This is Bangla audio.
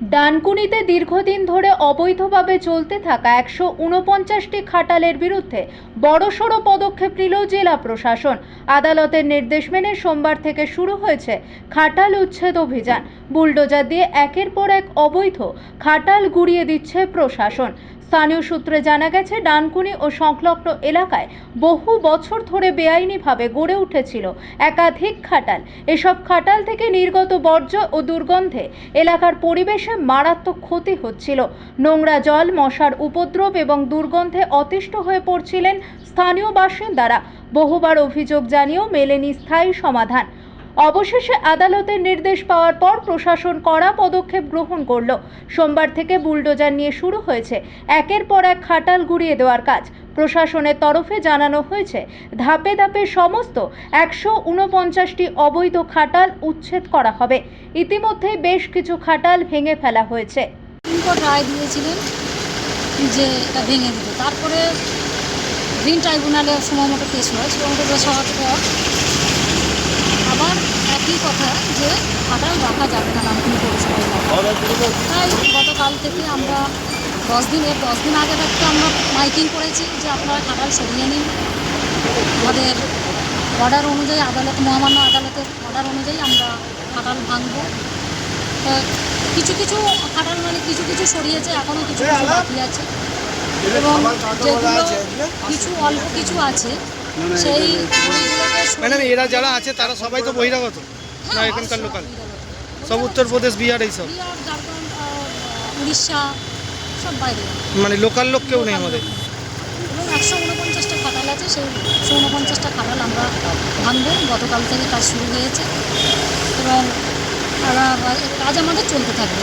ডানকুনিতে দীর্ঘদিন ধরে অবৈধভাবে চলতে থাকা একশো উনপঞ্চাশটি খাটালের বিরুদ্ধে বড়সড় পদক্ষেপ নিল জেলা প্রশাসন। আদালতের নির্দেশ মেনে সোমবার থেকে শুরু হয়েছে খাটাল উচ্ছেদ অভিযান। বুলডোজার দিয়ে একের পর এক অবৈধ খাটাল গুড়িয়ে দিচ্ছে প্রশাসন। স্থানীয় সূত্রে জানা গেছে, ডানকুনি ও সংলগ্ন এলাকায় বহু বছর ধরে বেআইনিভাবে গড়ে উঠেছিল একাধিক খাটাল। এসব খাটাল থেকে নির্গত বর্জ্য ও দুর্গন্ধে এলাকার পরিবেশে মারাত্মক ক্ষতি হচ্ছিল। নোংরা জল, মশার উপদ্রব এবং দুর্গন্ধে অতিষ্ঠ হয়ে পড়ছিলেন স্থানীয় বাসিন্দারা। বহুবার অভিযোগ জানিয়েও মেলেনি স্থায়ী সমাধান। অবশেষে আদালতের নির্দেশ পাওয়ার পর প্রশাসন কড়া পদক্ষেপ গ্রহণ করল। সোমবার থেকে বুলডোজার নিয়ে শুরু হয়েছে একের পর এক খাটাল গুড়িয়ে দেওয়ার কাজ। প্রশাসনের তরফে জানানো হয়েছে, ধাপে ধাপে সমস্ত একশো উনপঞ্চাশটি অবৈধ খাটাল উচ্ছেদ করা হবে। ইতিমধ্যেই বেশ কিছু খাটাল ভেঙে ফেলা হয়েছে। রায় দিয়েছিলেন যে এটা ভেঙে তারপরে গ্রিন ট্রাইব্যুনালে সময় মতো কেস হয় সময় মতো কেস হওয়ার পর আবার একই কথা যে খাটাল রাখা যাবে না নামকুনি পৌরসভা এলাকায়। তাই গতকাল থেকে আমরা দশ দিন, এর দশ দিন আগে থাকতে আমরা মাইকিং করেছি যে আপনারা খাটাল সরিয়ে নিন। আমাদের অর্ডার অনুযায়ী আদালত, মহামান্য আদালতের অর্ডার অনুযায়ী আমরা খাটাল ভাঙবো। কিছু কিছু খাটাল মানে কিছু কিছু সরিয়েছে এখনও কিছু কিছু বাকি আছে। এবং যেগুলো কিছু, অল্প কিছু আছে সেই ম্যাডাম এরা যারা আছে তারা সবাই তো বহিরাগত। না এখানকার লোকাল। সব উত্তরপ্রদেশ বিহার এইসব উড়িষ্যা সব বাইরে। মানে লোকাল লোক কেউ নেই আমাদের? এবং একশো উনপঞ্চাশটা খাটাল আছে। সেই একশো উনপঞ্চাশটা খাটাল আমরা ভাঙবো। গতকাল থেকে কাজ শুরু হয়েছে। এবং কাজ আমাদের চলতে থাকবে।